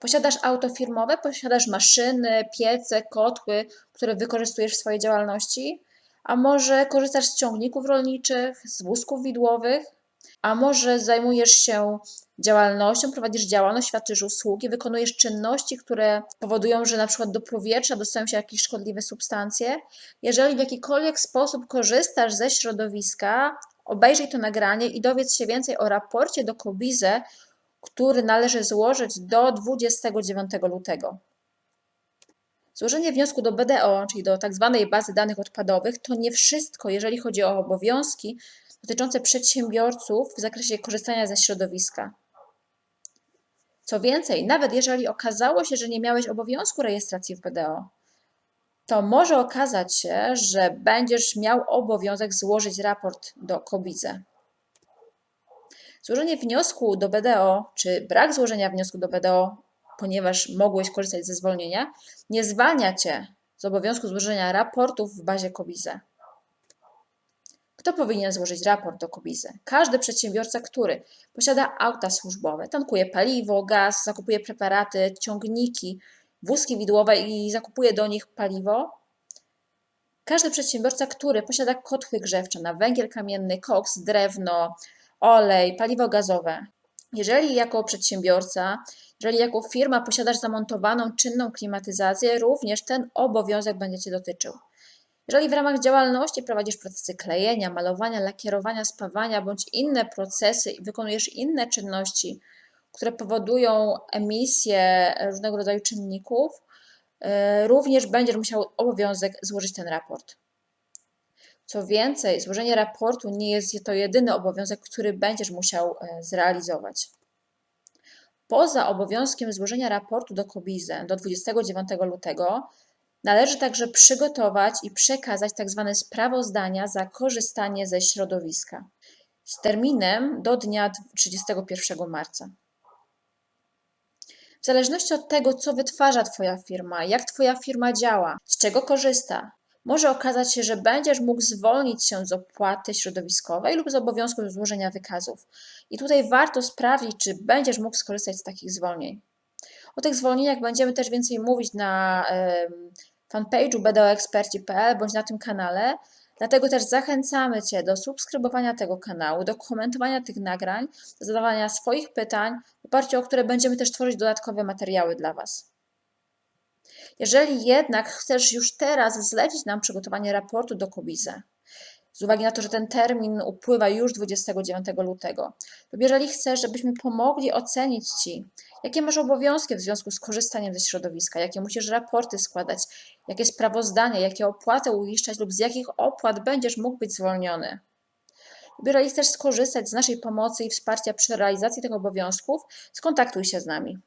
Posiadasz auto firmowe, posiadasz maszyny, piece, kotły, które wykorzystujesz w swojej działalności? A może korzystasz z ciągników rolniczych, z wózków widłowych? A może zajmujesz się działalnością, prowadzisz działalność, świadczysz usługi, wykonujesz czynności, które powodują, że na przykład do powietrza dostają się jakieś szkodliwe substancje? Jeżeli w jakikolwiek sposób korzystasz ze środowiska, obejrzyj to nagranie i dowiedz się więcej o raporcie do Kobize, który należy złożyć do 29 lutego. Złożenie wniosku do BDO, czyli do tak zwanej bazy danych odpadowych, to nie wszystko, jeżeli chodzi o obowiązki dotyczące przedsiębiorców w zakresie korzystania ze środowiska. Co więcej, nawet jeżeli okazało się, że nie miałeś obowiązku rejestracji w BDO, to może okazać się, że będziesz miał obowiązek złożyć raport do KOBIZE. Złożenie wniosku do BDO, czy brak złożenia wniosku do BDO, ponieważ mogłeś korzystać ze zwolnienia, nie zwalnia Cię z obowiązku złożenia raportów w bazie KOBIZE. Kto powinien złożyć raport do KOBIZE? Każdy przedsiębiorca, który posiada auta służbowe, tankuje paliwo, gaz, zakupuje preparaty, ciągniki, wózki widłowe i zakupuje do nich paliwo. Każdy przedsiębiorca, który posiada kotły grzewcze na węgiel kamienny, koks, drewno, olej, paliwo gazowe. Jeżeli jako przedsiębiorca, jeżeli jako firma posiadasz zamontowaną czynną klimatyzację, również ten obowiązek będzie Cię dotyczył. Jeżeli w ramach działalności prowadzisz procesy klejenia, malowania, lakierowania, spawania bądź inne procesy i wykonujesz inne czynności, które powodują emisję różnego rodzaju czynników, y, również będziesz musiał obowiązek złożyć ten raport. Co więcej, złożenie raportu nie jest to jedyny obowiązek, który będziesz musiał e, zrealizować. Poza obowiązkiem złożenia raportu do KOBIZE do 29 lutego, należy także przygotować i przekazać tzw. sprawozdania za korzystanie ze środowiska z terminem do dnia 31 marca. W zależności od tego, co wytwarza Twoja firma, jak Twoja firma działa, z czego korzysta, może okazać się, że będziesz mógł zwolnić się z opłaty środowiskowej lub z obowiązku złożenia wykazów. I tutaj warto sprawdzić, czy będziesz mógł skorzystać z takich zwolnień. O tych zwolnieniach będziemy też więcej mówić na fanpage'u bdoeksperci.pl bądź na tym kanale. Dlatego też zachęcamy Cię do subskrybowania tego kanału, do komentowania tych nagrań, do zadawania swoich pytań, w oparciu o które będziemy też tworzyć dodatkowe materiały dla Was. Jeżeli jednak chcesz już teraz zlecić nam przygotowanie raportu do KOBIZE, z uwagi na to, że ten termin upływa już 29 lutego, lub jeżeli chcesz, żebyśmy pomogli ocenić Ci, jakie masz obowiązki w związku z korzystaniem ze środowiska, jakie musisz raporty składać, jakie sprawozdania, jakie opłaty uiszczać lub z jakich opłat będziesz mógł być zwolniony. Jeżeli chcesz skorzystać z naszej pomocy i wsparcia przy realizacji tych obowiązków, skontaktuj się z nami.